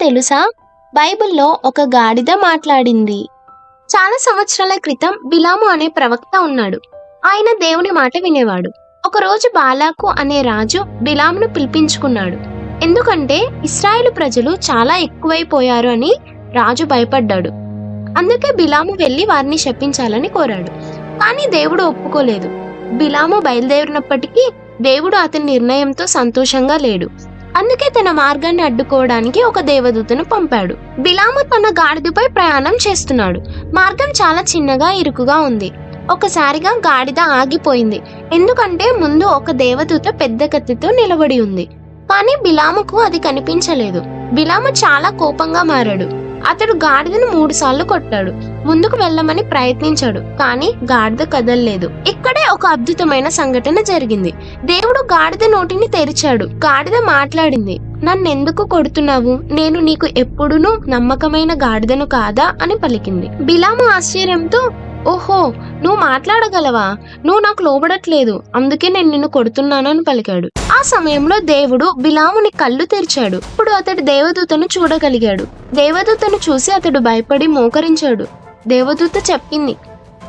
తెలుసా? బైబిల్లో ఒక గాడిద మాట్లాడింది. చాలా సంవత్సరాల క్రితం బిలాము అనే ప్రవక్త ఉన్నాడు. ఆయన దేవుని మాట వినేవాడు. ఒకరోజు బాలాకు అనే రాజు బిలామును పిలిపించుకున్నాడు. ఎందుకంటే ఇస్రాయేల్ ప్రజలు చాలా ఎక్కువైపోయారు అని రాజు భయపడ్డాడు. అందుకే బిలాము వెళ్ళి వారిని శపించాలని కోరాడు. కానీ దేవుడు ఒప్పుకోలేదు. బిలాము బయలుదేరినప్పటికీ దేవుడు అతని నిర్ణయంతో సంతోషంగా లేడు. అందుకే తన మార్గాన్ని అడ్డుకోవడానికి ఒక దేవదూతను పంపాడు. బిలాము తన గాడిదపై ప్రయాణం చేస్తున్నాడు. మార్గం చాలా చిన్నగా ఇరుకుగా ఉంది. ఒకసారిగా గాడిద ఆగిపోయింది. ఎందుకంటే ముందు ఒక దేవదూత పెద్ద కత్తితో నిలబడి ఉంది. కానీ బిలాముకు అది కనిపించలేదు. బిలాము చాలా కోపంగా మారాడు. అతడు గాడిదను మూడు సార్లు కొట్టాడు. ముందుకు వెళ్ళమని ప్రయత్నించాడు కానీ గాడిద కదల్లేదు. ఇక్కడే ఒక అద్భుతమైన సంఘటన జరిగింది. దేవుడు గాడిద నోటిని తెరిచాడు. గాడిద మాట్లాడింది నన్నెందుకు కొడుతున్నావు? నేను నీకు ఎప్పుడునూ నమ్మకమైన గాడిదను కాదా? అని పలికింది. బిలాము ఆశ్చర్యంతో ఓహో నువ్వు మాట్లాడగలవా? నువ్వు నాకు లోబడట్లేదు. అందుకే నేను నిన్ను కొడుతున్నాను అని పలికాడు. ఆ సమయంలో దేవుడు బిలాముని కళ్ళు తెరిచాడు. ఇప్పుడు అతడు దేవదూతను చూడగలిగాడు. దేవదూతను చూసి అతడు భయపడి మోకరించాడు. దేవదూత చెప్పింది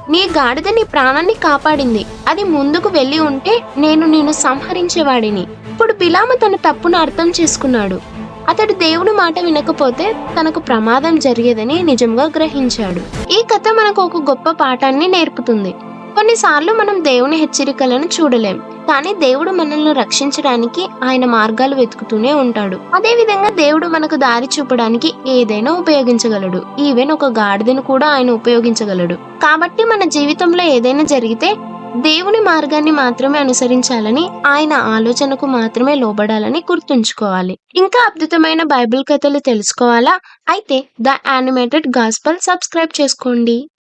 నీ గాడిద నీ ప్రాణాన్ని కాపాడింది. అది ముందుకు వెళ్ళి ఉంటే నేను నిన్ను సంహరించేవాడిని. ఇప్పుడు బిలాము తన తప్పును అర్థం చేసుకున్నాడు. అతడు దేవుని మాట వినకపోతే తనకు ప్రమాదం జరిగేదని నిజంగా గ్రహించాడు. ఈ కథ మనకు ఒక గొప్ప పాఠాన్ని నేర్పుతుంది. కొన్నిసార్లు మనం దేవుని హెచ్చరికలను చూడలేం. కానీ దేవుడు మనల్ని రక్షించడానికి ఆయన మార్గాలు వెతుకుతూనే ఉంటాడు. అదే విధంగా దేవుడు మనకు దారి చూపడానికి ఏదైనా ఉపయోగించగలడు. ఈవెన్ ఒక గాడిదను కూడా ఆయన ఉపయోగించగలడు. కాబట్టి మన జీవితంలో ఏదైనా జరిగితే దేవుని మార్గాన్ని మాత్రమే అనుసరించాలని ఆయన ఆలోచనకు మాత్రమే లోబడాలని గుర్తుంచుకోవాలి. ఇంకా అద్భుతమైన బైబిల్ కథలు తెలుసుకోవాలా? అయితే ద యానిమేటెడ్ గాస్పల్ సబ్స్క్రైబ్ చేసుకోండి.